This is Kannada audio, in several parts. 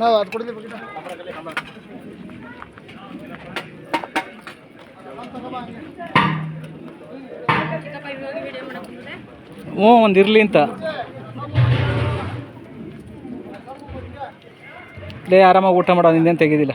ನಾವು ಅದು ಕೊಡಿದ್ವಿ ಬಗ್ಗೆ ಹ್ಞೂ ಒಂದು ಇರಲಿ ಅಂತ. ಲೇ ಆರಾಮಾಗಿ ಊಟ ಮಾಡೋ ನಿಂದೇನು ತೆಗೆದಿಲ್ಲ.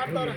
ಮಾಡ್ತಾವ್ರೆ.